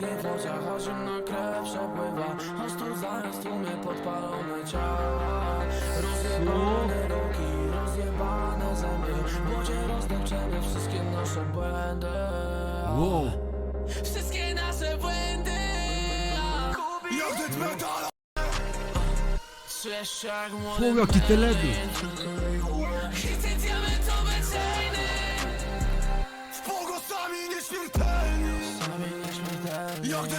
ogień w oczach, zimna krew przepływa Aż tu zaraz tłumie podpalone ciała. Rozjebane ruki, rozjebane zęby. Bo cię rozdepczemy wszystkie nasze błędy. Wow. Wszystkie nasze błędy. Jak death metal Czujesz się jak młody jaki teledysk. Chcę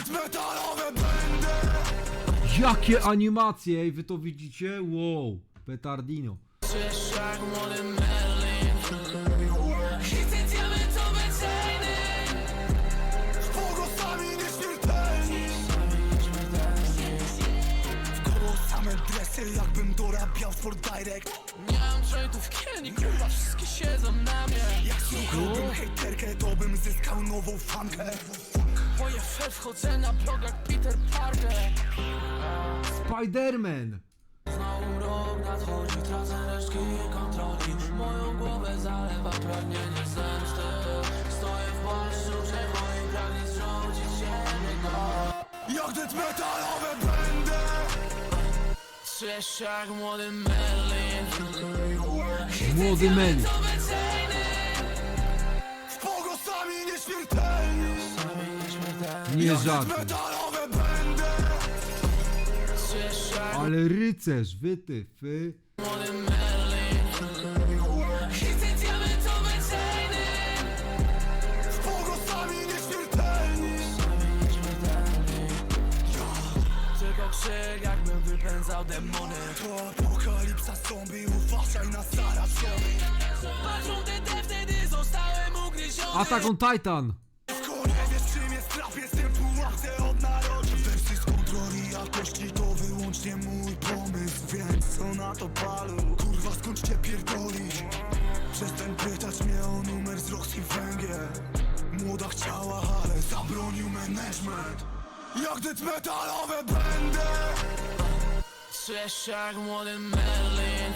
metalowe będę Jakie animacje, ej, wy to widzicie? Wow. Petardino. Młody Merlin Chcę diamentowe chainy W pogosami nieśmiertelni W koło same dresy jakbym dorabiał Sport Direct Nie mam trade'ów Kenny, kurwa, wszystkie siedzą na mnie Jak słuchałbym hejterkę to bym zyskał nową fankę Moje fe wchodzę na blog jak Peter Parker. Spiderman. Znowu rok nadchodzi, tracę resztki kontroli. Moją głowę zalewa pragnienie zemsty. Stoję w płaszczu, że moim pragnie zrzucić się niego Jak death metalowe będę. Czujesz się jak młody Merlin. Młody chainy W pogosami nieśmiertelni Nie jak Ale rycerz, wytyfy. młody Merlin Chcę diamentowe chainy W pogosami nieśmiertelni. Tylko krzyk jakbym wypędzał demony. To apokalipsa zombie, uważaj na Sarasony Patrzą te wtedy zostałem ugryziony. Attack on Titan. Wyłącznie mój pomysł Więc co na to palu, kurwa skąd cię pierdolić Przestań pytać mnie o numer z Roxy Węgiel Młoda chciała, ale zabronił management. Jak death metalowe będę? Się jak młody Merlin.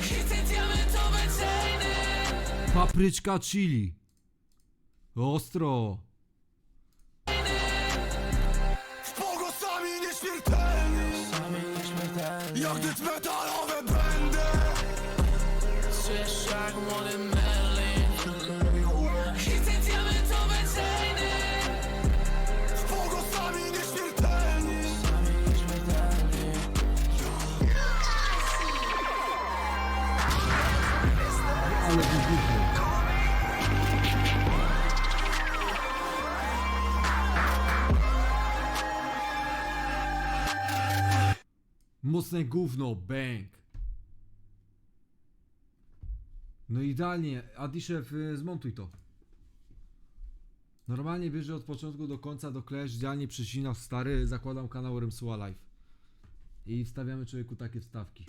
Chcę diamentowe chainy Papryczka chili. Ostro. Death metalowe będę. Czujesz jak młody Merlin Chcę diamentowe chainy W nieśmiertelni. Sami nieśmiertelni. Ale Mocne gówno, bang. No idealnie, Adiszew, y, zmontuj to. Normalnie bierze od początku do końca do klesz, idealnie przycina stary, zakładam kanał Remsuła Live. I wstawiamy człowieku takie wstawki.